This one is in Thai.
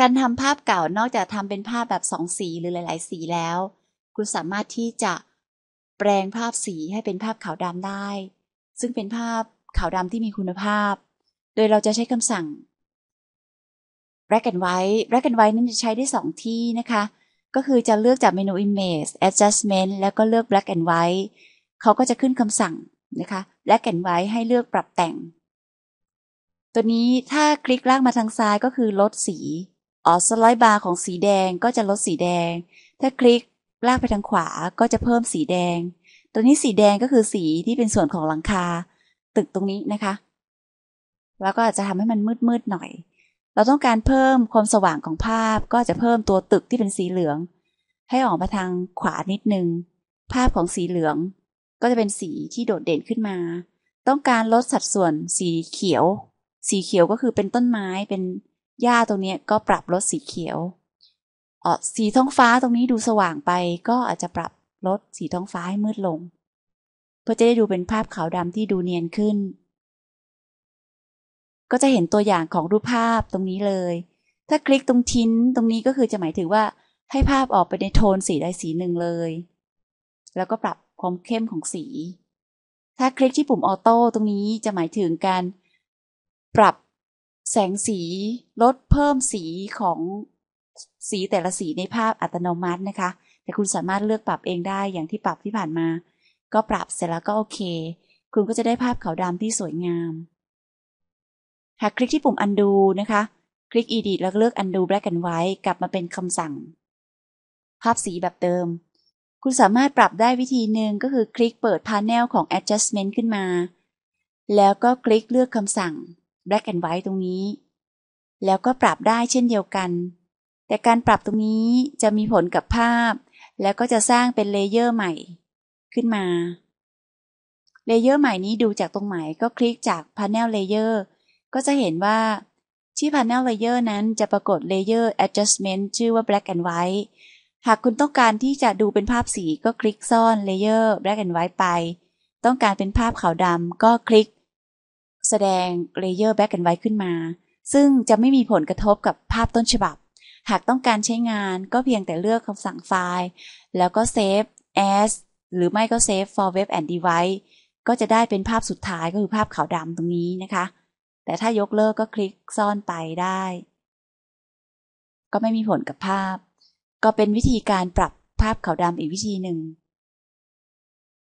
การทำภาพเก่านอกจากทำเป็นภาพแบบสองสีหรือหลาย ๆ สีแล้วคุณสามารถที่จะแปลงภาพสีให้เป็นภาพขาวดำได้ ซึ่งเป็นภาพขาวดำที่มีคุณภาพ โดยเราจะใช้คำสั่ง black and white black and white นั้นจะใช้ได้สองที่นะคะ ก็คือจะเลือกจากเมนู image adjustment แล้วก็เลือก black and white เขาก็จะขึ้นคำสั่งนะคะ black and white ให้เลือกปรับแต่ง ตัวนี้ถ้าคลิกลากมาทางซ้ายก็คือลดสี อ๋อสไลด์บาร์ของสีแดงก็จะลดสีแดง ถ้าคลิกลากไปทางขวาก็จะเพิ่มสีแดง ตัวนี้สีแดงก็คือสีที่เป็นส่วนของหลังคา ตึกตรงนี้นะคะ แล้วก็อาจจะทำให้มันมืดๆหน่อย เราต้องการเพิ่มความสว่างของภาพก็จะเพิ่มตัวตึกที่เป็นสีเหลือง ให้ออกมาทางขวานิดนึง ภาพของสีเหลือง ก็จะเป็นสีที่โดดเด่นขึ้นมา ต้องการลดสัดส่วนสีเขียว สีเขียวก็คือเป็นต้นไม้เป็น หญ้าตรงนี้ก็ปรับลดสีเขียวอ๋อสีท้องฟ้าตรงนี้ดูสว่างไปก็อาจจะปรับลดสีท้องฟ้าให้มืดลง เพื่อจะได้ดูเป็นภาพขาวดำที่ดูเนียนขึ้น ก็จะเห็นตัวอย่างของรูปภาพตรงนี้เลย ถ้าคลิกตรงทิ้นตรงนี้ก็คือจะหมายถึงว่าให้ภาพออกไปในโทนสีใดสีหนึ่งเลย แล้วก็ปรับความเข้มของสี ถ้าคลิกที่ปุ่มออโต้ตรงนี้จะหมายถึงการปรับ แสงสีลดเพิ่มสีของสีแต่ละสีในภาพอัตโนมัตินะคะ แต่คุณสามารถเลือกปรับเองได้อย่างที่ปรับที่ผ่านมา ก็ปรับเสร็จแล้วก็โอเค คุณก็จะได้ภาพขาวดำที่สวยงาม หากคลิกที่ปุ่ม undo นะคะ คลิก edit แล้วเลือก undo black and white กลับมาเป็นคำสั่ง ภาพสีแบบเดิม คุณสามารถปรับได้วิธีหนึ่งก็คือคลิกเปิด panel ของ adjustment ขึ้นมา แล้วก็คลิกเลือกคำสั่ง black and white ตรงนี้ แล้วก็ปรับได้เช่นเดียวกัน แต่การปรับตรงนี้จะมีผลกับภาพ แล้วก็จะสร้างเป็นเลเยอร์ใหม่ขึ้นมา เลเยอร์ใหม่นี้ดูจากตรงไหนก็คลิกจาก panel layer ก็จะเห็นว่าที่ panel layer นั้นจะปรากฏ layer adjustment ชื่อว่า black and white หากคุณต้องการที่จะดูเป็นภาพสีก็คลิกซ่อน layer black and white ไป ต้องการเป็นภาพขาวดำก็คลิก แสดง layer black and white ขึ้นมา ซึ่งจะไม่มีผลกระทบกับภาพต้นฉบับ หากต้องการใช้งานก็เพียงแต่เลือกคำสั่งไฟล์ แล้วก็ save as หรือไม่ก็ save for web and device ก็จะได้เป็นภาพสุดท้ายก็คือภาพขาวดำตรงนี้นะคะ แต่ถ้ายกเลิกก็คลิกซ่อนไปได้ ก็ไม่มีผลกับภาพ ก็เป็นวิธีการปรับภาพขาวดำอีกวิธีหนึ่ง